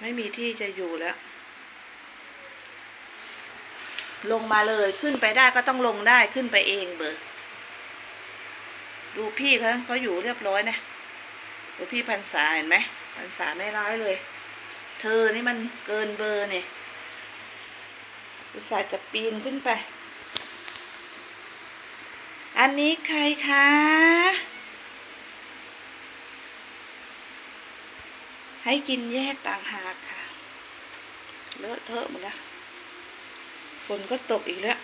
ไม่มีที่จะอยู่แล้ว ลงมาเลยขึ้นไปได้ก็ต้องลงได้ขึ้นไปเองเบอร์ดูพี่เขาเขาอยู่เรียบร้อยนะดูพี่พันษาเห็นไหมพันษาไม่ร้ายเลย เธอนี่มันเกินเบอร์เนี่ยอุตส่าห์จะปีนขึ้นไป อันนี้ใครคะ ให้กินแยกต่างหากค่ะ เลอะเทอะหมดแล้ว ฝนก็ตกอีกแล้ว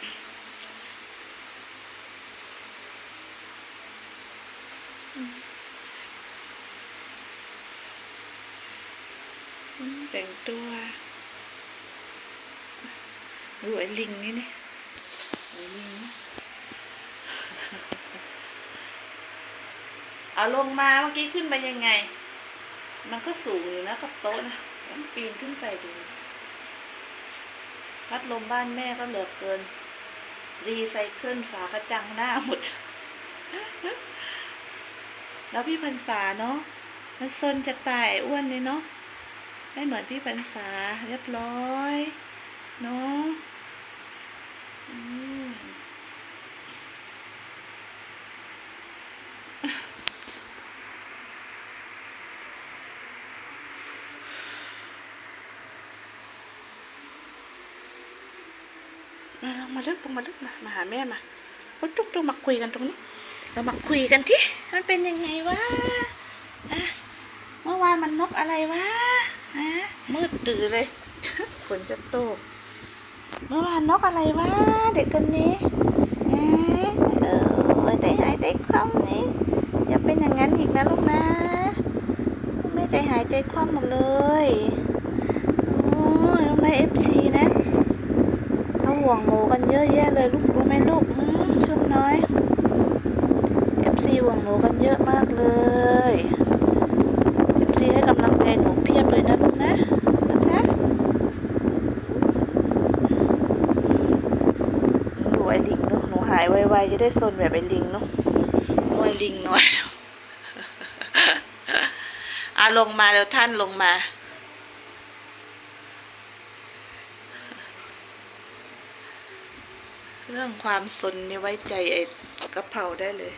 แต่งตัวดูไอ้ลิงนี่นี่ไอ้ลิงเอาลงมาเมื่อกี้ขึ้นไปยังไง มันก็สูงอยู่นะกับโต๊ะนะต้องปีนขึ้นไปดู พัดลมบ้านแม่ก็เหลือเกิน รีไซเคิลฝากระจังหน้าหมด แล้วพี่พรรษาเนาะมันซนจะตายอ้วนเลยเนาะไม่เหมือนพี่พรรษาเรียบร้อย เนาะ มมาลงมาลึกลงมาเลึกมามาหาแม่มาโอ้จุกจุกมาคุยกันตรงนี้เรามาคุยกันที่มันเป็นยังไงวะอะเมื่อวานมันนกอะไรวะฮะมืดตื่อเลยฝนจะตกเมื่อวานนกอะไรวะเด็กคนนี้เอ๊ะเออได้หายใจคว่ำนี่อย่าเป็นอย่างนั้นอีกนะลูกนะ ไม่ใจหายใจคว่ำหมดเลยโอ้ยทำไมเอฟซี ห่วงหมูกันเยอะแยะเลยลูกรู้ไหมลูกอืมชุบน้อยเอฟซีห่วงหนูกันเยอะมากเลยเอฟซีให้กำลังใจหนูเพียบเลยนะลูกนะนะคะดูไอลิงเนาะหนูหายไวๆจะได้ซนแบบไอลิงเนาะโอ้ยลิงหน้อยอาลงมาแล้วท่านลงมา เรื่องความสนนี่ไว้ใจไอ้กระเพราได้เลย